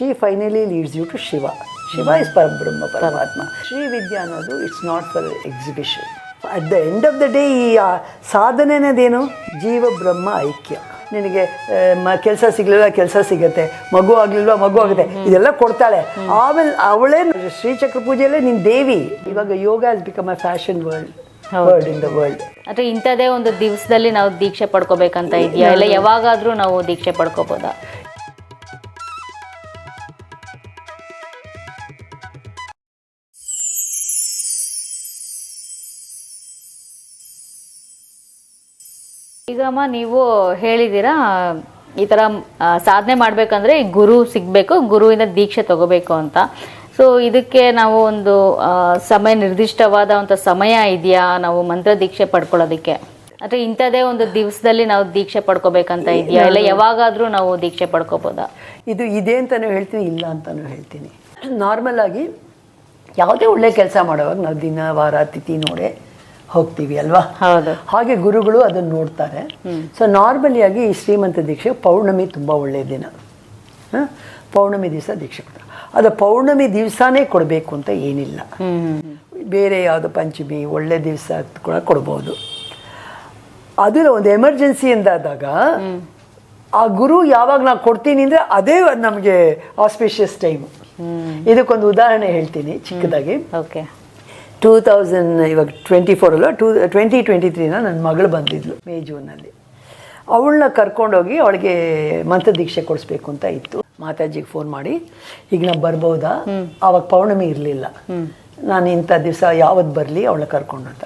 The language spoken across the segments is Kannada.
She finally leads you to Shiva Shiva is Parabrahma Paramatma Shri Vidya ಅನ್ನೋದು it's not for exhibition at the end of the day ಈ ಸಾಧನೆನೇದೇನು ಜೀವ ಬ್ರಹ್ಮ ಐಕ್ಯ. ನಿನಗೆ ಕೆಲಸ ಸಿಗಲಿಲ್ಲ ಕೆಲಸ ಸಿಗುತ್ತೆ. ಮಗು ಆಗ್ಲಿಲ್ವಾ ಮಗು ಆಗುತ್ತೆ. ಇದೆಲ್ಲ ಕೊಡ್ತಾಳೆ. ಆಮೇಲೆ ಅವಳೇ ಶ್ರೀಚಕ್ರ ಪೂಜೆಯಲ್ಲೇ ನಿನ್ನ ದೇವಿ. ಇವಾಗ yoga is become a fashion world world in the world ಅಥವಾ ಇಂಥದೇ ಒಂದು ದಿವಸದಲ್ಲಿ ನಾವು ದೀಕ್ಷೆ ಪಡ್ಕೋಬೇಕಂತ ಇದೆಯಾ? ಇಲ್ಲ ಯಾವಾಗಾದ್ರೂ ನಾವು ದೀಕ್ಷೆ ಪಡ್ಕೋಬೋದಾ? ಈಗಮ್ಮ ನೀವು ಹೇಳಿದ್ದೀರಾ, ಈ ಥರ ಸಾಧನೆ ಮಾಡಬೇಕಂದ್ರೆ ಗುರು ಸಿಗಬೇಕು ಗುರುವಿನ ದೀಕ್ಷೆ ತಗೋಬೇಕು ಅಂತ. ಸೊ ಇದಕ್ಕೆ ನಾವು ಒಂದು ಸಮಯ ನಿರ್ದಿಷ್ಟವಾದ ಒಂದು ಸಮಯ ಇದೆಯಾ ನಾವು ಮಂತ್ರ ದೀಕ್ಷೆ ಪಡ್ಕೊಳ್ಳೋದಕ್ಕೆ? ಅಥವಾ ಇಂಥದೇ ಒಂದು ದಿವಸದಲ್ಲಿ ನಾವು ದೀಕ್ಷೆ ಪಡ್ಕೋಬೇಕಂತ ಇದೆಯಾ? ಇಲ್ಲ ಯಾವಾಗಾದ್ರೂ ನಾವು ದೀಕ್ಷೆ ಪಡ್ಕೋಬೋದಾ? ಇದು ಇದೆ ಅಂತಲೂ ಹೇಳ್ತೀನಿ, ಇಲ್ಲ ಅಂತಲೂ ಹೇಳ್ತೀನಿ. ನಾರ್ಮಲ್ ಆಗಿ ಯಾವುದೇ ಒಳ್ಳೆ ಕೆಲಸ ಮಾಡುವಾಗ ನಾವು ದಿನ, ವಾರ, ತಿಥಿ ನೋಡೇ ಹೋಗ್ತೀವಿ ಅಲ್ವಾ? ಹಾಗೆ ಗುರುಗಳು ಅದನ್ನು ನೋಡ್ತಾರೆ. ಸೊ ನಾರ್ಮಲಿಯಾಗಿ ಈ ಶ್ರೀಮಂತ ದೀಕ್ಷೆ ಪೌರ್ಣಮಿ ತುಂಬ ಒಳ್ಳೆಯ ದಿನ. ಹ? ಪೌರ್ಣಮಿ ದಿವಸ ದೀಕ್ಷೆ ಕೊಡ್ತಾರೆ. ಅದು ಪೌರ್ಣಮಿ ದಿವಸನೇ ಕೊಡಬೇಕು ಅಂತ ಏನಿಲ್ಲ. ಬೇರೆ ಯಾವುದು ಪಂಚಮಿ ಒಳ್ಳೆ ದಿವಸ ಕೂಡ ಕೊಡ್ಬೋದು. ಅದು ಒಂದು ಎಮರ್ಜೆನ್ಸಿ ಎಂದಾದಾಗ ಆ ಗುರು ಯಾವಾಗ ನಾವು ಕೊಡ್ತೀನಿ ಅಂದರೆ ಅದೇ ನಮಗೆ ಆಸ್ಪಿಷಿಯಸ್ ಟೈಮ್ ಇದಕ್ಕೊಂದು ಉದಾಹರಣೆ ಹೇಳ್ತೀನಿ ಚಿಕ್ಕದಾಗಿ. ಓಕೆ ಟೂ ತೌಸಂಡ್ ಇವಾಗ ಟ್ವೆಂಟಿ ಫೋರ್ ಅಲ್ಲ ಟೂ ಟ್ವೆಂಟಿ ಟ್ವೆಂಟಿ ತ್ರೀನ ನನ್ನ ಮಗಳು ಬಂದಿದ್ಲು ಮೇ ಜೂನಲ್ಲಿ ಅವಳನ್ನ ಕರ್ಕೊಂಡೋಗಿ ಅವಳಿಗೆ ಮಂತ್ರ ದೀಕ್ಷೆ ಕೊಡಿಸ್ಬೇಕು ಅಂತ ಇತ್ತು. ಮಾತಾಜಿಗೆ ಫೋನ್ ಮಾಡಿ ಈಗ ನಾವು ಬರ್ಬೋದಾ? ಆವಾಗ ಪೌರ್ಣಮಿ ಇರಲಿಲ್ಲ. ನಾನು ಇಂಥ ದಿವಸ ಯಾವತ್ತು ಬರಲಿ ಅವಳ ಕರ್ಕೊಂಡು ಅಂತ.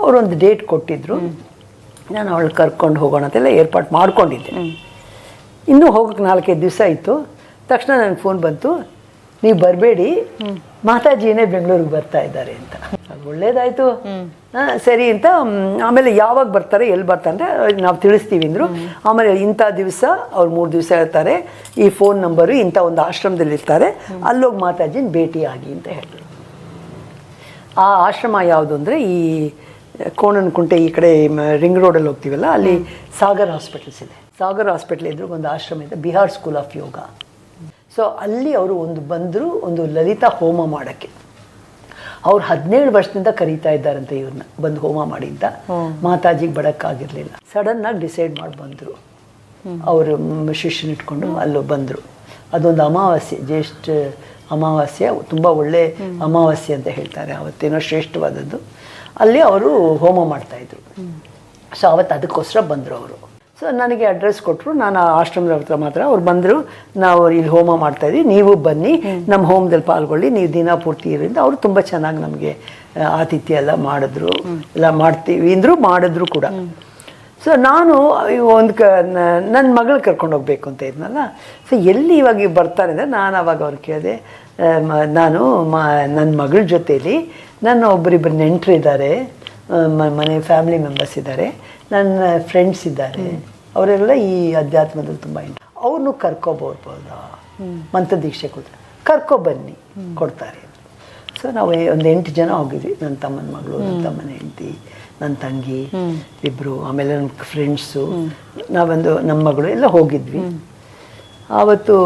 ಅವರೊಂದು ಡೇಟ್ ಕೊಟ್ಟಿದ್ರು. ನಾನು ಅವಳು ಕರ್ಕೊಂಡು ಹೋಗೋಣ ಅಂತೆಲ್ಲ ಏರ್ಪಾಟ್ ಮಾಡ್ಕೊಂಡಿದ್ದೆ. ಇನ್ನೂ ಹೋಗೋಕೆ ನಾಲ್ಕೈದು ದಿವಸ ಇತ್ತು. ತಕ್ಷಣ ನನಗೆ ಫೋನ್ ಬಂತು ನೀವು ಬರಬೇಡಿ. ಮಾತಾಜಿನೇ ಬೆಂಗಳೂರಿಗೆ ಬರ್ತಾ ಇದ್ದಾರೆ ಅಂತ. ಅದು ಒಳ್ಳೇದಾಯ್ತು. ಹಾ, ಸರಿ ಅಂತ ಆಮೇಲೆ ಯಾವಾಗ ಬರ್ತಾರೆ ಎಲ್ಲಿ ಬರ್ತಾರೆ ನಾವು ತಿಳಿಸ್ತೀವಿ ಅಂದರು. ಆಮೇಲೆ ಇಂಥ ದಿವಸ ಅವ್ರು ಮೂರು ದಿವಸ ಇರ್ತಾರೆ ಈ ಫೋನ್ ನಂಬರು ಇಂಥ ಒಂದು ಆಶ್ರಮದಲ್ಲಿ ಇರ್ತಾರೆ ಅಲ್ಲೋಗಿ ಮಾತಾಜಿನ ಭೇಟಿ ಆಗಿ ಅಂತ ಹೇಳಿದ್ರು ಆ ಆಶ್ರಮ ಯಾವುದು ಅಂದರೆ ಈ ಕೋಣನಕುಂಟೆ ಈ ಕಡೆ ರಿಂಗ್ ರೋಡಲ್ಲಿ ಹೋಗ್ತೀವಲ್ಲ ಅಲ್ಲಿ ಸಾಗರ್ ಹಾಸ್ಪಿಟಲ್ಸ್ ಇದೆ. ಸಾಗರ್ ಹಾಸ್ಪಿಟಲ್ ಎದುರು ಒಂದು ಆಶ್ರಮ ಇದೆ Bihar School of Yoga. So ಅಲ್ಲಿ ಅವರು ಒಂದು ಬಂದರು ಒಂದು ಲಲಿತಾ ಹೋಮ ಮಾಡೋಕ್ಕೆ. ಅವ್ರು ಹದಿನೇಳು ವರ್ಷದಿಂದ ಕರೀತಾ ಇದ್ದಾರಂತೆ ಇವ್ರನ್ನ ಬಂದು ಹೋಮ ಮಾಡಿದ್ದ ಅಂತ ಮಾತಾಜಿಗೆ ಸಡನ್ ಸಡನ್ನಾಗಿ ಡಿಸೈಡ್ ಮಾಡಿ ಬಂದರು. ಅವರು ಶಿಷ್ಯನ ಇಟ್ಕೊಂಡು ಅಲ್ಲೂ ಬಂದರು. ಅದೊಂದು ಅಮಾವಾಸ್ಯೆ ಜ್ಯೇಷ್ಠ ಅಮಾವಾಸ್ಯೆ ತುಂಬ ಒಳ್ಳೆ ಅಮಾವಾಸ್ಯೆ ಅಂತ ಹೇಳ್ತಾರೆ ಅವತ್ತೇನೋ ಶ್ರೇಷ್ಠವಾದದ್ದು. ಅಲ್ಲಿ ಅವರು ಹೋಮ ಮಾಡ್ತಾಯಿದ್ರು ಸೊ ಅವತ್ತು ಅದಕ್ಕೋಸ್ಕರ ಬಂದರು ಅವರು. ಸೊ ನನಗೆ ಅಡ್ರೆಸ್ ಕೊಟ್ಟರು ನಾನು ಆ ಆಶ್ರಮದ ಹತ್ರ ಮಾತ್ರ. ಅವ್ರು ಬಂದರು ನಾವು ಇಲ್ಲಿ ಹೋಮ ಮಾಡ್ತಾ ಇದ್ವಿ. ನೀವು ಬನ್ನಿ ನಮ್ಮ ಹೋಮದಲ್ಲಿ ಪಾಲ್ಗೊಳ್ಳಿ ನೀವು ದಿನ ಪೂರ್ತಿ ಇರಿಂದ ಅವರು ತುಂಬ ಚೆನ್ನಾಗಿ ನಮಗೆ ಆತಿಥ್ಯ ಎಲ್ಲ ಮಾಡಿದ್ರು. ಎಲ್ಲ ಮಾಡ್ತೀವಿ ಅಂದರು ಮಾಡಿದ್ರು ಕೂಡ. ಸೊ ನಾನು ಒಂದು ಕ ನನ್ನ ಮಗಳು ಕರ್ಕೊಂಡು ಹೋಗ್ಬೇಕು ಅಂತ ಇದ್ನಲ್ಲ. ಸೊ ಎಲ್ಲಿ ಇವಾಗ ಇವ್ ಬರ್ತಾರೆ ಅಂದರೆ ನಾನು ಅವಾಗ ಅವ್ರು ಕೇಳಿದೆ ನಾನು ಮ ನನ್ನ ಮಗಳ ಜೊತೇಲಿ ನನ್ನ ಒಬ್ಬರಿಬ್ಬರು ನೆಂಟರಿದ್ದಾರೆ ಮನೆ ಫ್ಯಾಮಿಲಿ ಮೆಂಬರ್ಸ್ ಇದ್ದಾರೆ. ನನ್ನ ಫ್ರೆಂಡ್ಸ್ ಇದ್ದಾರೆ. ಅವರೆಲ್ಲ ಈ ಅಧ್ಯಾತ್ಮದಲ್ಲಿ ತುಂಬ ಇಂಟ್ರೆಸ್ಟ್ ಅವ್ರನ್ನೂ ಕರ್ಕೊಬೋರ್ಬೋದಾ ಮಂತ್ರ ದೀಕ್ಷೆ ಕೊಡ್ತಾರೆ. ಕರ್ಕೊ ಬನ್ನಿ ಕೊಡ್ತಾರೆ. ಸೊ ನಾವು ಒಂದು ಎಂಟು ಜನ ಹೋಗಿದ್ವಿ. ನನ್ನ ತಮ್ಮನ ಮಗಳು ನನ್ನ ತಮ್ಮನ ಹೆಂಡತಿ ನನ್ನ ತಂಗಿ ಇಬ್ಬರು ಆಮೇಲೆ ನನ್ನ ಫ್ರೆಂಡ್ಸು ನಾವೊಂದು ನಮ್ಮ ಮಗಳು ಎಲ್ಲ ಹೋಗಿದ್ವಿ. ಆವತ್ತು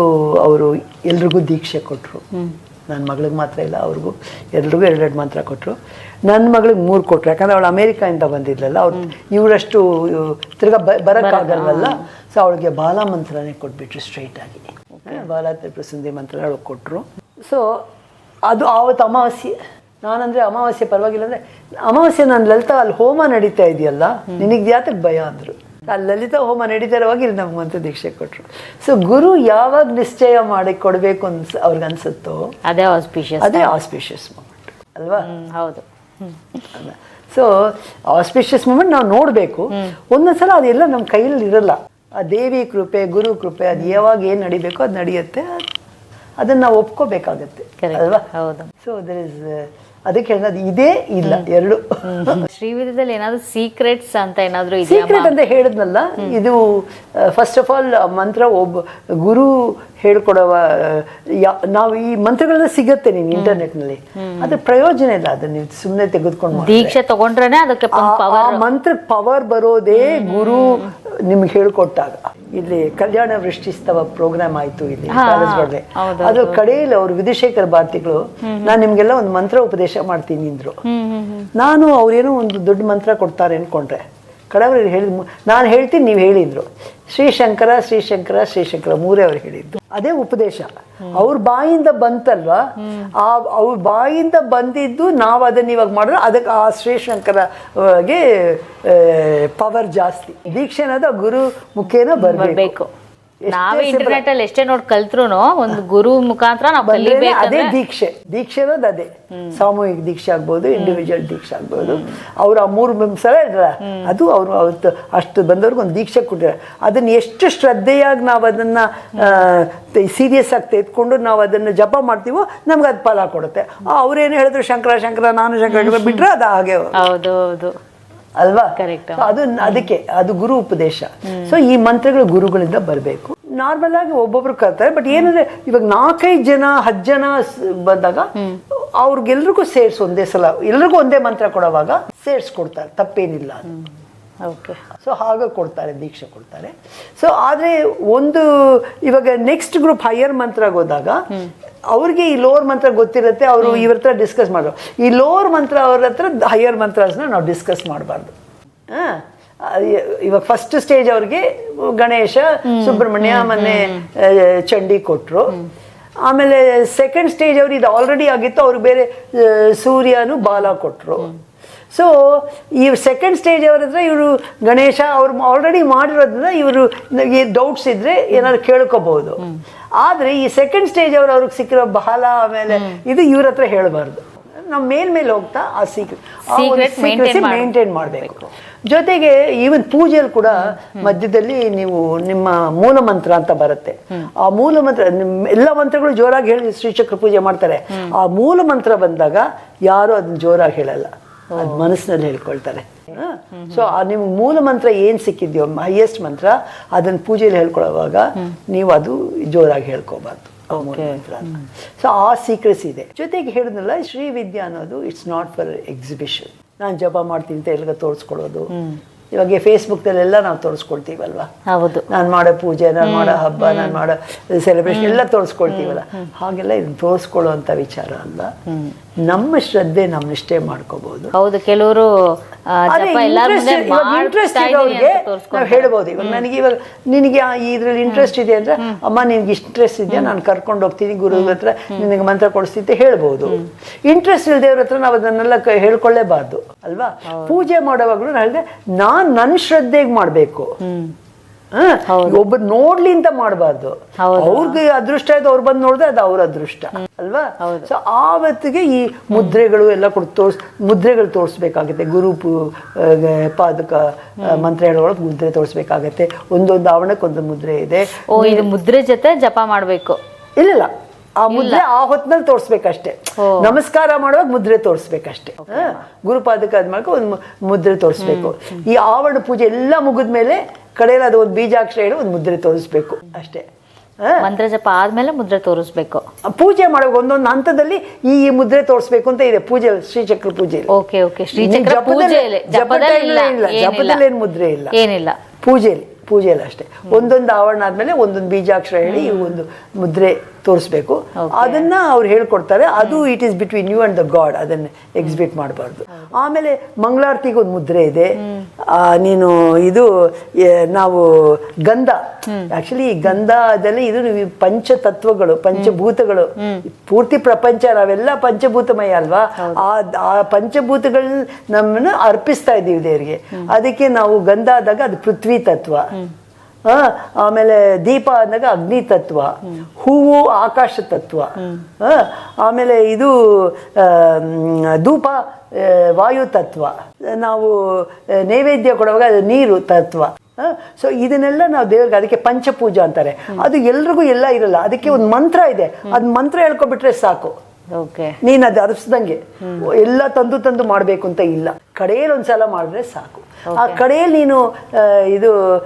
ಅವರು ಎಲ್ರಿಗೂ ದೀಕ್ಷೆ ಕೊಟ್ಟರು ನನ್ನ ಮಗಳಿಗೆ ಮಾತ್ರ ಇಲ್ಲ ಅವ್ರಿಗೂ ಎಲ್ರಿಗೂ ಎರಡೆರಡು ಮಾತ್ರ ಕೊಟ್ಟರು ನನ್ನ ಮಗಳಿಗೆ ಮೂರು ಕೊಟ್ಟರು ಯಾಕಂದ್ರೆ ಅವಳು ಅಮೇರಿಕಾಯಿಂದ ಬಂದಿದ್ಲಲ್ಲ ಅವ್ರು ಇವರಷ್ಟು ತಿರ್ಗಾ ಬ ಬರೋಕ್ಕಾಗಲ್ವಲ್ಲ ಸೊ ಅವಳಿಗೆ ಬಾಲ ಮಂತ್ರನೇ ಕೊಟ್ಬಿಟ್ರು ಸ್ಟ್ರೈಟಾಗಿ ಬಾಲ ತ್ರಿಪುರ ಸುಂದಿ ಮಂತ್ರ ಅವಳಿಗೆ ಕೊಟ್ಟರು ಸೊ ಅದು ಆವತ್ತು ಅಮಾವಾಸ್ಯೆ. ನಾನಂದರೆ ಅಮಾವಾಸ್ಯೆ ಪರವಾಗಿಲ್ಲ ಅಂದರೆ ಅಮಾವಾಸ್ಯೆ ನಾನು ಲಲಿತಾ ಅಲ್ಲಿ ಹೋಮ ನಡೀತಾ ಇದೆಯಲ್ಲ ನಿನಗೆ ಯಾತಕ್ಕೆ ಭಯ ಅಂದರು. ಅಲ್ಲಿ ಲಲಿತಾ ಹೋಮ ನಡೀತಾ ಇರುವಾಗ ಇಲ್ಲಿ ನಮ್ಗೆ ಮಂತ್ರ ದೀಕ್ಷೆ ಕೊಟ್ಟರು ಸೊ ಗುರು ಯಾವಾಗ ನಿಶ್ಚಯ ಮಾಡಿ ಕೊಡಬೇಕು ಅನ್ಸ್ ಅವ್ರಿಗೆ ಅನ್ಸುತ್ತೋ ಅದೇ ಆಸ್ಪಿಷಿಯಸ್ ಅದೇ ಆಸ್ಪಿಷಿಯಸ್ ಮೂಮೆಂಟ್ ಅಲ್ವಾ? ಹೌದು. ಸೊ ಆಸ್ಪಿಷಿಯಸ್ ಮೂಮೆಂಟ್ ನಾವು ನೋಡಬೇಕು. ಒಂದೊಂದ್ಸಲ ಅದೆಲ್ಲ ನಮ್ಮ ಕೈಯಲ್ಲಿ ಇರಲ್ಲ. ಆ ದೇವಿ ಕೃಪೆ ಗುರು ಕೃಪೆ ಅದು ಯಾವಾಗ ಏನು ನಡಿಬೇಕೋ ಅದು ನಡೆಯುತ್ತೆ. ಅದನ್ನು ನಾವು ಒಪ್ಕೋಬೇಕಾಗತ್ತೆ. ಅಲ್ವಾ? ಹೌದು. ಸೊ ದರ್ ಇಸ್ ಅದಕ್ಕೆ ಹೇಳೋದು ಇದೇ ಇಲ್ಲ ಎರಡು. ಶ್ರೀವಿಧದಲ್ಲಿ ಏನಾದ್ರು ಸೀಕ್ರೆಟ್ಸ್ ಅಂತ ಏನಾದ್ರು ಸೀಕ್ರೆಟ್ ಅಂತ ಹೇಳಿದ್ನಲ್ಲ ಇದು ಫಸ್ಟ್ ಆಫ್ ಆಲ್ ಮಂತ್ರ ಒಬ್ಬ ಗುರು ಹೇಳ್ಕೊಡವ ಯಾ- ನಾವು ಈ ಮಂತ್ರಗಳೆಲ್ಲ ಸಿಗತ್ತೆ ನೀನು ಇಂಟರ್ನೆಟ್ನಲ್ಲಿ ಅದ್ರ ಪ್ರಯೋಜನ ಇಲ್ಲ ಅದನ್ನ ನೀವು ಸುಮ್ಮನೆ ತೆಗೆದುಕೊಂಡು. ದೀಕ್ಷೆ ತಗೊಂಡ್ರೆ ಅದಕ್ಕೆ ಆ- ಮಂತ್ರ ಪವರ್ ಬರೋದೇ ಗುರು ನಿಮ್ಗೆ ಹೇಳ್ಕೊಟ್ಟಾಗ. ಇಲ್ಲಿ ಕಲ್ಯಾಣ ವೃಷ್ಟಿಸ್ತವ ಪ್ರೋಗ್ರಾಮ್ ಆಯ್ತು ಇಲ್ಲಿ ಅದ್ರ ಕಡೆಯಲ್ಲಿ ಅವರು ವಿಧುಶೇಖರ್ ಭಾರತಿಗಳು ನಾನು ನಿಮ್ಗೆಲ್ಲ ಒಂದು ಮಂತ್ರ ಉಪದೇಶ ಮಾಡ್ತೀನಿ ಅಂದ್ರು. ನಾನು ಅವ್ರೇನೋ ಒಂದು ದೊಡ್ಡ ಮಂತ್ರ ಕೊಡ್ತಾರೆ ಅನ್ಕೊಂಡ್ರೆ. ಕಡವರು ಹೇಳಿದ ನಾನು ಹೇಳ್ತೀನಿ ನೀವು ಹೇಳಿದ್ರು. ಶ್ರೀಶಂಕರ ಶ್ರೀಶಂಕರ ಶ್ರೀಶಂಕರ ಮೂರೇ ಅವ್ರು ಹೇಳಿದ್ದು. ಅದೇ ಉಪದೇಶ. ಅವ್ರ ಬಾಯಿಂದ ಬಂತಲ್ವಾ? ಆ ಅವ್ರ ಬಾಯಿಂದ ಬಂದಿದ್ದು ನಾವು ಅದನ್ನ ಇವಾಗ ಮಾಡಿದ್ರೆ ಅದಕ್ಕೆ ಆ ಶ್ರೀಶಂಕರಗೆ ಪವರ್ ಜಾಸ್ತಿ. ದೀಕ್ಷೆ ಅನ್ನೋದು ಗುರು ಮುಖೇನ ಬರಬೇಕು. ಬರ್ಬೇಕು. ನಾವೇ ಇಂಟರ್ನೆಟ್ ಅಲ್ಲಿ ಎಷ್ಟೇ ನೋಡಿ ಕಲ್ತ್ರು ಒಂದು ಗುರು ಮುಖಾಂತರ ನಾವು ಅದೇ ದೀಕ್ಷೆ. ದೀಕ್ಷೆ ಅನ್ನೋದು ಅದೇ. ಸಾಮೂಹಿಕ ದೀಕ್ಷೆ ಆಗ್ಬೋದು ಇಂಡಿವಿಜುವಲ್ ದೀಕ್ಷೆ ಆಗ್ಬೋದು. ಅವ್ರು ಆ ಮೂರು ಸಲ ಇದ್ರ ಅದು ಅವರು ಅವತ್ತು ಅಷ್ಟು ಬಂದವ್ರಿಗೆ ಒಂದು ದೀಕ್ಷೆ ಕೊಟ್ಟಿರ ಅದನ್ನ ಎಷ್ಟು ಶ್ರದ್ಧೆಯಾಗಿ ನಾವು ಅದನ್ನ ಸೀರಿಯಸ್ ಆಗಿ ತೆಗೆದುಕೊಂಡು ನಾವು ಅದನ್ನ ಜಪ ಮಾಡ್ತೀವೋ ನಮ್ಗೆ ಅದು ಫಲ ಕೊಡುತ್ತೆ. ಅವ್ರೇನು ಹೇಳಿದ್ರು ಶಂಕರ ಶಂಕರ ನಾನು ಶಂಕರ ಬಿಟ್ರೆ ಅದು ಹಾಗೆ ಹೌದು ಹೌದು. ಅಲ್ವಾ? ಕರೆಕ್ಟ್ ಅದು ಅದಕ್ಕೆ ಅದು ಗುರು ಉಪದೇಶ. ಸೊ ಈ ಮಂತ್ರಗಳು ಗುರುಗಳಿಂದ ಬರಬೇಕು. ನಾರ್ಮಲ್ ಆಗಿ ಒಬ್ಬೊಬ್ರು ಕರ್ತಾರೆ ಬಟ್ ಏನಂದ್ರೆ ಇವಾಗ ನಾಲ್ಕೈದು ಜನ ಹತ್ತು ಜನ ಬಂದಾಗ ಅವ್ರಿಗೆಲ್ರಿಗೂ ಸೇರ್ಸ್ ಒಂದೇ ಸಲ. ಎಲ್ರಿಗೂ ಒಂದೇ ಮಂತ್ರ ಕೊಡುವಾಗ ಸೇರ್ಸ್ಕೊಡ್ತಾರೆ ತಪ್ಪೇನಿಲ್ಲ ಅದು ಓಕೆ ಸೊ ಹಾಗೆ ಕೊಡ್ತಾರೆ ದೀಕ್ಷೆ ಕೊಡ್ತಾರೆ. ಸೊ ಆದರೆ ಒಂದು ಇವಾಗ ನೆಕ್ಸ್ಟ್ ಗ್ರೂಪ್ ಹೈಯರ್ ಮಂತ್ರಗೆ ಹೋದಾಗ ಅವ್ರಿಗೆ ಈ ಲೋವರ್ ಮಂತ್ರ ಗೊತ್ತಿರುತ್ತೆ ಅವರು ಇವ್ರ ಹತ್ರ ಡಿಸ್ಕಸ್ ಮಾಡೋರು ಈ ಲೋವರ್ ಮಂತ್ರ ಅವ್ರ ಹತ್ರ ಹೈಯರ್ ಮಂತ್ರಸ್ನ ನಾವು ಡಿಸ್ಕಸ್ ಮಾಡಬಾರ್ದು. ಇವಾಗ ಫಸ್ಟ್ ಸ್ಟೇಜ್ ಅವ್ರಿಗೆ ಗಣೇಶ ಸುಬ್ರಹ್ಮಣ್ಯ ಮೊನ್ನೆ ಚಂಡಿ ಕೊಟ್ಟರು ಆಮೇಲೆ ಸೆಕೆಂಡ್ ಸ್ಟೇಜ್ ಅವ್ರು ಇದು ಆಲ್ರೆಡಿ ಆಗಿತ್ತು ಅವ್ರಿಗೆ ಬೇರೆ ಸೂರ್ಯನು ಬಾಲ ಕೊಟ್ಟರು ಸೊ ಈ ಸೆಕೆಂಡ್ ಸ್ಟೇಜ್ ಅವರಿದ್ರೆ ಇವರು ಗಣೇಶ ಅವ್ರು ಆಲ್ರೆಡಿ ಮಾಡಿರೋದ್ರಿಂದ ಇವರು ಡೌಟ್ಸ್ ಇದ್ರೆ ಏನಾದ್ರು ಕೇಳ್ಕೋಬಹುದು. ಆದ್ರೆ ಈ ಸೆಕೆಂಡ್ ಸ್ಟೇಜ್ ಅವರು ಅವ್ರಿಗೆ ಸಿಕ್ಕಿರೋ ಬಹಳ ಆಮೇಲೆ ಇದು ಇವ್ರ ಹತ್ರ ಹೇಳಬಾರ್ದು. ನಾವು ಮೇಲ್ಮೇಲೆ ಹೋಗ್ತಾ ಆ ಸೀಕ್ರೆಟ್ ಮೇಂಟೈನ್ ಮಾಡಬೇಕು. ಜೊತೆಗೆ ಈವನ್ ಪೂಜೆಯಲ್ಲಿ ಕೂಡ ಮಧ್ಯದಲ್ಲಿ ನೀವು ನಿಮ್ಮ ಮೂಲ ಮಂತ್ರ ಅಂತ ಬರುತ್ತೆ. ಆ ಮೂಲ ಮಂತ್ರ ಎಲ್ಲ ಮಂತ್ರಗಳು ಜೋರಾಗಿ ಹೇಳಿ ಶ್ರೀಚಕ್ರ ಪೂಜೆ ಮಾಡ್ತಾರೆ. ಆ ಮೂಲ ಮಂತ್ರ ಬಂದಾಗ ಯಾರು ಅದನ್ನ ಜೋರಾಗಿ ಹೇಳಲ್ಲ. ಅದ್ ಮನಸ್ಸಿನಲ್ಲಿ ಹೇಳ್ಕೊಳ್ತಾರೆ. ಸೊ ನಿಮ್ಗೆ ಮೂಲ ಮಂತ್ರ ಏನ್ ಸಿಕ್ಕಿದ್ಯೋ ಹೈಯೆಸ್ಟ್ ಮಂತ್ರ ಅದನ್ನ ಪೂಜೆಯಲ್ಲಿ ಹೇಳ್ಕೊಳ್ಳೋವಾಗ ನೀವು ಅದು ಜೋರಾಗಿ ಹೇಳ್ಕೋಬಾರ್ದು ಸೊ ಆ ಸೀಕ್ರೆಟ್ಸ್ ಇದೆ. ಜೊತೆಗೆ ಹೇಳಿದ್ನಲ್ಲ ಶ್ರೀ ವಿದ್ಯಾ ಅನ್ನೋದು ಇಟ್ಸ್ ನಾಟ್ ಫಾರ್ ಎಕ್ಸಿಬಿಷನ್ ನಾನು ಜಪ ಮಾಡ್ತೀನಿ ಅಂತ ಎಲ್ಲಿಗೆ ತೋರಿಸ್ಕೊಳ್ಳೋದು ಇವಾಗ ಫೇಸ್ಬುಕ್ದಲ್ಲೆಲ್ಲ ನಾವು ತೋರಿಸ್ಕೊಳ್ತೀವಲ್ವಾ? ಹೌದು. ನಾನು ಮಾಡೋ ಪೂಜೆ ನಾನು ಮಾಡೋ ಹಬ್ಬ ನಾನು ಮಾಡೋ ಸೆಲೆಬ್ರೇಷನ್ ಎಲ್ಲ ತೋರಿಸ್ಕೊಳ್ತೀವಲ್ಲ. ಹಾಗೆಲ್ಲ ಇದನ್ನ ತೋರಿಸ್ಕೊಳ್ಳೋ ಅಂತ ವಿಚಾರ ಅಲ್ಲ ನಮ್ಮ ಶ್ರದ್ಧೆ ನಮ್ಮ ನಿಷ್ಠೆ ಮಾಡ್ಕೋಬಹುದು ಹೌದು ಕೆಲವರು ಇಂಟ್ರೆಸ್ಟ್ ಇದೆ ಇರೋರ್ಗೆ ನಾವು ಹೇಳ್ಬೋದು. ಇವಾಗ ನನಗೆ ಇವಾಗ ನಿನಗೆ ಇದ್ರಲ್ಲಿ ಇಂಟ್ರೆಸ್ಟ್ ಇದೆ ಅಂದ್ರೆ ಅಮ್ಮ ನಿನ್ಗೆ ಇಂಟ್ರೆಸ್ಟ್ ಇದೆಯಾ? ನಾನು ಕರ್ಕೊಂಡು ಹೋಗ್ತೀನಿ ಗುರು ಹತ್ರ ನಿನಗೆ ಮಂತ್ರ ಕೊಡಿಸ್ತೀನಿ ಅಂತ ಹೇಳ್ಬೋದು. ಇಂಟ್ರೆಸ್ಟ್ ಇಲ್ದೇವ್ರ ಹತ್ರ ನಾವು ಅದನ್ನೆಲ್ಲ ಹೇಳ್ಕೊಳ್ಳೇಬಾರ್ದು ಅಲ್ವಾ? ಪೂಜೆ ಮಾಡೋವಾಗ್ಲೂ ನಾನು ಹೇಳಿದೆ ನಾನ್ ನನ್ನ ಶ್ರದ್ಧೆಗೆ ಮಾಡ್ಬೇಕು. ಒಬ್ಬರು ನೋಡ್ಲಿ ಅಂತ ಮಾಡಬಾರ್ದು. ಅವ್ರಿಗೆ ಅದೃಷ್ಟ ಇದೆ ಅವ್ರು ಬಂದು ನೋಡಿದ್ರೆ ಅದು ಅವ್ರ ಅದೃಷ್ಟ. ಅಲ್ವಾ? ಸೊ ಆವತ್ತಿಗೆ ಈ ಮುದ್ರೆಗಳು ಎಲ್ಲ ಕೊಡ್ ತೋರ್ಸ್ ಮುದ್ರೆಗಳು ತೋರಿಸ್ಬೇಕಾಗುತ್ತೆ. ಗುರು ಪಾದಕ ಮಂತ್ರ ಹೇಳೋಳಗೆ ಮುದ್ರೆ ತೋರಿಸ್ಬೇಕಾಗತ್ತೆ. ಒಂದೊಂದು ಆವರಣಕ್ಕೆ ಒಂದು ಮುದ್ರೆ ಇದೆ. ಓ ಇದು ಮುದ್ರೆ ಜೊತೆ ಜಪ ಮಾಡಬೇಕು. ಇಲ್ಲ ಆ ಮುದ್ರೆ ಆ ಹೊತ್ತಿನಲ್ಲಿ ತೋರಿಸ್ಬೇಕಷ್ಟೇ. ನಮಸ್ಕಾರ ಮಾಡುವಾಗ ಮುದ್ರೆ ತೋರಿಸ್ಬೇಕಷ್ಟೇ? ಗುರುಪಾದಕ ಆದ್ಮೇಲೆ ಒಂದು ಮುದ್ರೆ ತೋರಿಸ್ಬೇಕು. ಈ ಆವರಣ ಪೂಜೆ ಎಲ್ಲ ಮುಗಿದ್ಮೇಲೆ ಕಡೆಯಲ್ಲಿ ಅದು ಒಂದು ಬೀಜಾಕ್ಷರ ಹೇಳಿ ಒಂದು ಮುದ್ರೆ ತೋರಿಸ್ಬೇಕು. ಅಷ್ಟೇ? ಮಂತ್ರ ಜಪ ಆದ್ಮೇಲೆ ಮುದ್ರೆ ತೋರಿಸ್ಬೇಕು. ಪೂಜೆ ಮಾಡುವಾಗ ಒಂದೊಂದು ಹಂತದಲ್ಲಿ ಈ ಈ ಮುದ್ರೆ ತೋರಿಸ್ಬೇಕು ಅಂತ ಇದೆ ಪೂಜೆ ಶ್ರೀಚಕ್ರ ಪೂಜೆ ಓಕೆ ಓಕೆ. ಶ್ರೀಚಕ್ರ ಪೂಜೆಯಲ್ಲಿ ಇಲ್ಲ ಜಪದಲ್ಲಿ ಏನು ಮುದ್ರೆ ಇಲ್ಲ. ಏನಿಲ್ಲ. ಪೂಜೆಯಲ್ಲಿ ಪೂಜೆಯಲ್ಲಿ ಅಷ್ಟೇ. ಒಂದೊಂದು ಆವರಣ ಆದ್ಮೇಲೆ ಒಂದೊಂದು ಬೀಜಾಕ್ಷರ ಹೇಳಿ ಈ ಒಂದು ಮುದ್ರೆ ತೋರಿಸ್ಬೇಕು. ಅದನ್ನ ಅವ್ರು ಹೇಳ್ಕೊಡ್ತಾರೆ. ಅದು it is between you and the god ಅದನ್ನ ಎಕ್ಸಿಬಿಟ್ ಮಾಡಬಾರ್ದು. ಆಮೇಲೆ ಮಂಗಳಾರತಿಗೆ ಒಂದು ಮುದ್ರೆ ಇದೆ. ಆ, ನೀನು ಇದು ನಾವು ಗಂಧ. ಆಕ್ಚುಲಿ ಗಂಧದಲ್ಲಿ ಇದು ಪಂಚ ತತ್ವಗಳು ಪಂಚತತ್ವಗಳು ಪಂಚಭೂತಗಳು. ಪೂರ್ತಿ ಪ್ರಪಂಚ ನಾವೆಲ್ಲ ಪಂಚಭೂತಮಯ ಅಲ್ವಾ? ಆ ಆ ಪಂಚಭೂತಗಳನ್ನ ನಮ್ಮನ್ನ ಅರ್ಪಿಸ್ತಾ ಇದ್ದೀವಿ ದೇವರಿಗೆ. ಅದಕ್ಕೆ ನಾವು ಗಂಧ ಆದಾಗ ಅದು ಪೃಥ್ವಿ ತತ್ವ. ಆಮೇಲೆ ದೀಪ ಅಂದಾಗ ಅಗ್ನಿ ತತ್ವ ಹೂವು ಆಕಾಶ ತತ್ವ ಆಮೇಲೆ ಇದು ಧೂಪ ವಾಯು ತತ್ವ. ನಾವು ನೈವೇದ್ಯ ಕೊಡುವಾಗ ಅದು ನೀರು ತತ್ವ ಸೊ ಇದನ್ನೆಲ್ಲ ನಾವು ದೇವ್ರಿಗೆ ಅದಕ್ಕೆ ಪಂಚಪೂಜಾ ಅಂತಾರೆ. ಅದು ಎಲ್ರಿಗೂ ಎಲ್ಲ ಇರಲ್ಲ ಅದಕ್ಕೆ ಒಂದು ಮಂತ್ರ ಇದೆ. ಅದ್ ಮಂತ್ರ ಹೇಳ್ಕೊಬಿಟ್ರೆ ಸಾಕು. ಓಕೆ ನೀನು ಅದು ಅರಿಸ್ದಂಗೆ. ಎಲ್ಲ ತಂದು ತಂದು ಮಾಡಬೇಕು ಅಂತ ಇಲ್ಲ. ಕಡೆಯಲ್ಲಿ ಒಂದ್ಸಲ ಮಾಡಿದ್ರೆ ಸಾಕು. ಆ ಕಡೆಯಲ್ಲಿ ನೀನು ಇದು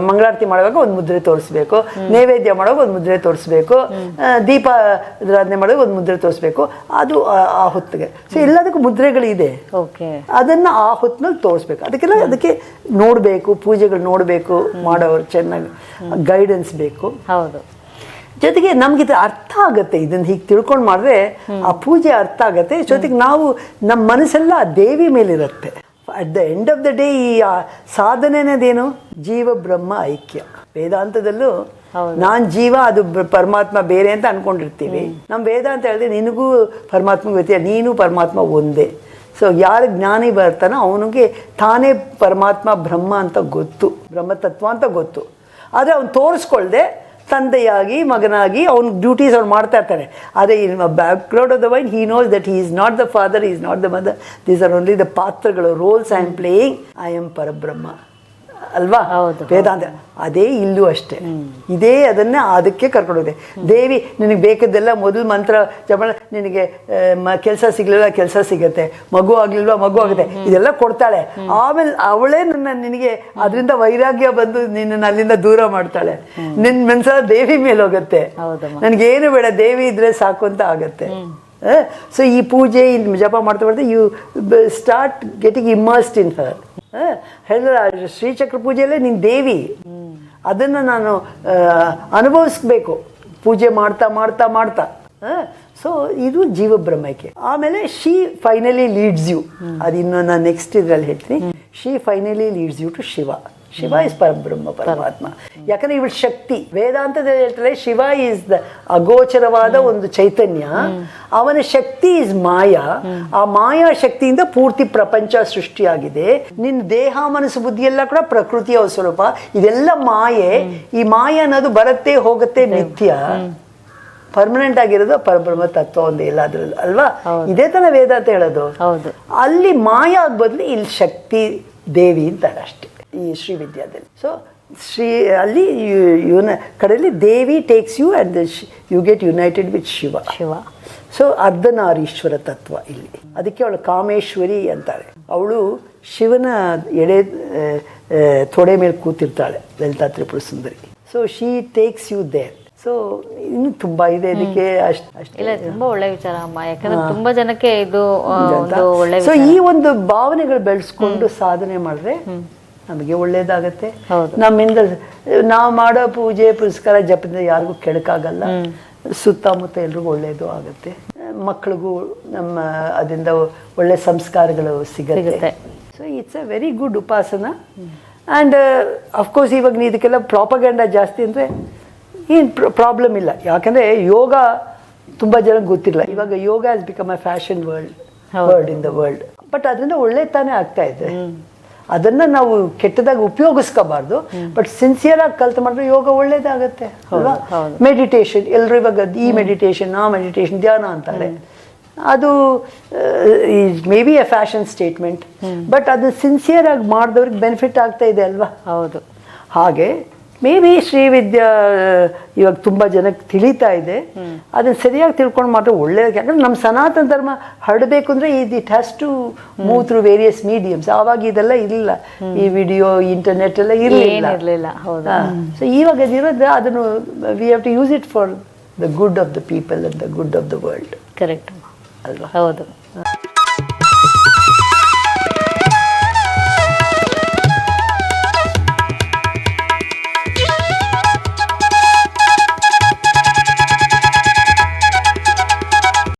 ಮಂಗಳಾರತಿ ಮಾಡುವಾಗ ಒಂದು ಮುದ್ರೆ ತೋರಿಸ್ಬೇಕು. ನೈವೇದ್ಯ ಮಾಡುವಾಗ ಒಂದು ಮುದ್ರೆ ತೋರಿಸ್ಬೇಕು. ಆ, ದೀಪ ಆರಾಧನೆ ಮಾಡುವಾಗ ಒಂದು ಮುದ್ರೆ ತೋರಿಸ್ಬೇಕು. ಅದು ಆ- ಹೊತ್ತಿಗೆ. ಸೊ ಎಲ್ಲದಕ್ಕೂ ಮುದ್ರೆಗಳಿದೆ. ಓಕೆ ಅದನ್ನ ಆ ಹೊತ್ತಿನಲ್ಲಿ ತೋರಿಸ್ಬೇಕು. ಅದಕ್ಕೆಲ್ಲ ಅದಕ್ಕೆ ನೋಡಬೇಕು ಪೂಜೆಗಳು ನೋಡಬೇಕು ಮಾಡೋರು ಚೆನ್ನಾಗಿ ಗೈಡೆನ್ಸ್ ಬೇಕು. ಹೌದು. ಜೊತೆಗೆ ನಮ್ಗೆ ಇದು ಅರ್ಥ ಆಗುತ್ತೆ ಇದನ್ನ ಹೀಗೆ ತಿಳ್ಕೊಂಡು ಮಾಡಿದ್ರೆ ಆ ಪೂಜೆ ಅರ್ಥ ಆಗುತ್ತೆ. ಜೊತೆಗೆ ನಾವು ನಮ್ಮ ಮನಸ್ಸೆಲ್ಲ ಆ ದೇವಿ ಮೇಲಿರುತ್ತೆ. At the end of the day ಈ ಸಾಧನೆನೇದೇನು? ಜೀವ ಬ್ರಹ್ಮ ಐಕ್ಯ. ವೇದಾಂತದಲ್ಲೂ ನಾನ್ ಜೀವ ಅದು ಪರಮಾತ್ಮ ಬೇರೆ ಅಂತ ಅನ್ಕೊಂಡಿರ್ತೀವಿ. ನಮ್ಮ ವೇದಾಂತ ಹೇಳಿದ್ರೆ ನಿನಗೂ ಪರಮಾತ್ಮ ಗೊತ್ತಿಲ್ಲ ನೀನು ಪರಮಾತ್ಮ ಒಂದೇ. ಸೊ ಯಾರು ಜ್ಞಾನಿ ಬರ್ತಾನೋ ಅವನಿಗೆ ತಾನೇ ಪರಮಾತ್ಮ ಬ್ರಹ್ಮ ಅಂತ ಗೊತ್ತು ಬ್ರಹ್ಮತತ್ವ ಅಂತ ಗೊತ್ತು. ಆದರೆ ಅವ್ನು ತೋರಿಸ್ಕೊಳ್ದೆ ತಂದೆಯಾಗಿ, ಮಗನಾಗಿ ಅವ್ನ ಡ್ಯೂಟೀಸ್ ಅವ್ರು ಮಾಡ್ತಾ ಇರ್ತಾನೆ. ಆದರೆ in background of the wine he knows that he is not the father is not the mother these are only the ಪಾತ್ರಗಳು roles I am playing I am Parabrahma ಅಲ್ವಾ? ಹೌದು, ವೇದಾಂತ ಅದೇ ಇಲ್ಲೂ ಅಷ್ಟೇ. ಇದೇ ಅದನ್ನೇ ಅದಕ್ಕೆ ಕರ್ಕೊಂಡೋದೆ. ದೇವಿ ನಿನಗೆ ಬೇಕದ್ದೆಲ್ಲ ಮೊದಲು ಮಂತ್ರ ಜಪ ನಿನಗೆ ಕೆಲಸ ಸಿಗ್ಲಿಲ್ಲ ಕೆಲಸ ಸಿಗತ್ತೆ. ಮಗು ಆಗ್ಲಿಲ್ವಾ ಮಗು ಆಗುತ್ತೆ. ಇದೆಲ್ಲ ಕೊಡ್ತಾಳೆ. ಆಮೇಲೆ ಅವಳೇ ನನ್ನ ನಿನಗೆ ಅದರಿಂದ ವೈರಾಗ್ಯ ಬಂದು ನಿನ್ನನ್ನು ಅಲ್ಲಿಂದ ದೂರ ಮಾಡ್ತಾಳೆ. ನಿನ್ನ ಮನ್ಸ ದೇವಿ ಮೇಲೆ ಹೋಗುತ್ತೆ. ನನಗೇನು ಬೇಡ ದೇವಿ ಇದ್ರೆ ಸಾಕು ಅಂತ ಆಗತ್ತೆ. ಸೊ ಈ ಪೂಜೆ ಜಪ ಮಾಡ್ತಾ ಮಾಡ್ತಾ you start getting immersed in her ಹೇಳಿದ್ರೆ ಶ್ರೀಚಕ್ರ ಪೂಜೆಯಲ್ಲೇ ನೀನು ದೇವಿ. ಅದನ್ನು ನಾನು ಅನುಭವಿಸ್ಬೇಕು. ಪೂಜೆ ಮಾಡ್ತಾ ಮಾಡ್ತಾ ಮಾಡ್ತಾ. ಸೊ ಇದು ಜೀವ ಬ್ರಹ್ಮಕ್ಕೆ ಆಮೇಲೆ ಶಿ ಫೈನಲಿ ಲೀಡ್ಸ್ ಯು ಅದು ಇನ್ನು ನಾನು ನೆಕ್ಸ್ಟ್ ಇದರಲ್ಲಿ ಹೇಳ್ತೀನಿ. She finally leads you to Shiva Shiva is Parabrahma Paramatma ಯಾಕಂದ್ರೆ ಇವಳು ಶಕ್ತಿ. ವೇದಾಂತದಲ್ಲಿ ಹೇಳ್ತಾರೆ ಶಿವ ಇಸ್ ದ ಅಗೋಚರವಾದ ಒಂದು ಚೈತನ್ಯ. ಅವನ ಶಕ್ತಿ ಇಸ್ ಮಾಯಾ. ಆ ಮಾಯಾ ಶಕ್ತಿಯಿಂದ ಪೂರ್ತಿ ಪ್ರಪಂಚ ಸೃಷ್ಟಿಯಾಗಿದೆ. ನಿನ್ನ ದೇಹ ಮನಸ್ಸು ಬುದ್ಧಿ ಎಲ್ಲ ಕೂಡ ಪ್ರಕೃತಿಯ ಸ್ವರೂಪ. ಇದೆಲ್ಲ ಮಾಯೆ. ಈ ಮಾಯ ಅನ್ನೋದು ಬರುತ್ತೆ ಹೋಗುತ್ತೆ ನಿತ್ಯ. ಪರ್ಮನೆಂಟ್ ಆಗಿರೋದು ಪರಬ್ರಹ್ಮ ತತ್ವ ಒಂದು ಎಲ್ಲಾದ್ರಲ್ಲೂ ಅಲ್ವಾ? ಇದೇ ತರ ವೇದಾಂತ ಹೇಳೋದು. ಅಲ್ಲಿ ಮಾಯ ಆಗ ಬದಲು ಇಲ್ಲಿ ಶಕ್ತಿ ದೇವಿ ಅಂತಾರೆ ಅಷ್ಟೇ. ಈ ಶ್ರೀ ವಿದ್ಯಾದಲ್ಲಿ. ಸೊ ಶ್ರೀ ಅಲ್ಲಿ ಇವನ ಕಡೆಯಲ್ಲಿ Devi takes you and you get united with Shiva Shiva. So Ardhanarishvara ತತ್ವ ಇಲ್ಲಿ. ಅದಕ್ಕೆ ಅವಳು ಕಾಮೇಶ್ವರಿ ಅಂತಾಳೆ ಅವಳು ಶಿವನ ಎಡೆ ತೊಡೆ ಮೇಲೆ ಕೂತಿರ್ತಾಳೆ Lalita Tripura Sundari. So she takes you there so ಇನ್ನು ತುಂಬಾ ಇದೆ ಅದಕ್ಕೆ ಅಷ್ಟು ಇಲ್ಲ ತುಂಬಾ ಒಳ್ಳೆ ವಿಚಾರ ಅಮ್ಮ. ಯಾಕಂದ್ರೆ ತುಂಬಾ ಜನಕ್ಕೆ ಇದು ಒಳ್ಳೆ ಸೊ ಈ ಒಂದು ಭಾವನೆಗಳು ಬೆಳೆಸ್ಕೊಂಡು ಸಾಧನೆ ಮಾಡಿದ್ರೆ ನಮಗೆ ಒಳ್ಳೇದಾಗತ್ತೆ. ನಮ್ಮಿಂದ ನಾವು ಮಾಡೋ ಪೂಜೆ ಪುರಸ್ಕಾರ ಜಪದಿಂದ ಯಾರಿಗೂ ಕೆಡಕಾಗಲ್ಲ ಸುತ್ತಮುತ್ತ ಎಲ್ರಿಗೂ ಒಳ್ಳೇದು ಆಗುತ್ತೆ. ಮಕ್ಕಳಿಗೂ ನಮ್ಮ ಅದರಿಂದ ಒಳ್ಳೆ ಸಂಸ್ಕಾರಗಳು ಸಿಗತ್ತೆ. So it's a very good upasana. And of course ಇವಾಗ ನೀ ಇದಕ್ಕೆಲ್ಲ ಪ್ರಾಪಗಂಡ ಜಾಸ್ತಿ ಅಂದರೆ ಏನು ಪ್ರಾಬ್ಲಮ್ ಇಲ್ಲ. ಯಾಕಂದರೆ ಯೋಗ ತುಂಬ ಜನ ಗೊತ್ತಿಲ್ಲ ಇವಾಗ yoga has become a fashion world world in the world but ಅದರಿಂದ ಒಳ್ಳೆ ತಾನೇ ಆಗ್ತಾ ಇದೆ. ಅದನ್ನ ನಾವು ಕೆಟ್ಟದಾಗಿ ಉಪಯೋಗಿಸ್ಕೋಬಾರ್ದು. ಬಟ್ ಸಿನ್ಸಿಯರ್ ಆಗಿ ಕಲ್ತು ಮಾಡಿದ್ರೆ ಯೋಗ ಒಳ್ಳೇದಾಗತ್ತೆ ಅಲ್ವಾ? ಹೌದು. ಮೆಡಿಟೇಷನ್ ಎಲ್ಲರೂ ಇವಾಗ ಈ ಮೆಡಿಟೇಷನ್ ಆ ಮೆಡಿಟೇಷನ್ ಧ್ಯಾನ ಅಂತಾರೆ. ಅದು may be a fashion statement but ಅದು ಸಿನ್ಸಿಯರ್ ಆಗಿ ಮಾಡಿದವ್ರಿಗೆ ಬೆನಿಫಿಟ್ ಆಗ್ತಾ ಇದೆ ಅಲ್ವಾ? ಹೌದು. ಹಾಗೆ ಮೇ ಬಿ ಶ್ರೀವಿದ್ಯಾ ಇವಾಗ ತುಂಬ ಜನಕ್ಕೆ ತಿಳಿತಾ ಇದೆ. ಅದನ್ನು ಸರಿಯಾಗಿ ತಿಳ್ಕೊಂಡು ಮಾತ್ರ ಒಳ್ಳೇದು ಯಾಕಂದ್ರೆ ನಮ್ಮ ಸನಾತನ ಧರ್ಮ ಹರಡಬೇಕು ಅಂದರೆ ಇದು it has to move through various mediums ಆವಾಗ ಇದೆಲ್ಲ ಇಲ್ಲ. ಈ ವಿಡಿಯೋ ಇಂಟರ್ನೆಟ್ ಎಲ್ಲ ಇರಲಿಲ್ಲ. ಸೊ ಇವಾಗ ಅದಿರೋದು ಅದನ್ನು we have to use it for the good of the people and the good of the world correct ಅಲ್ವಾ? ಹೌದು.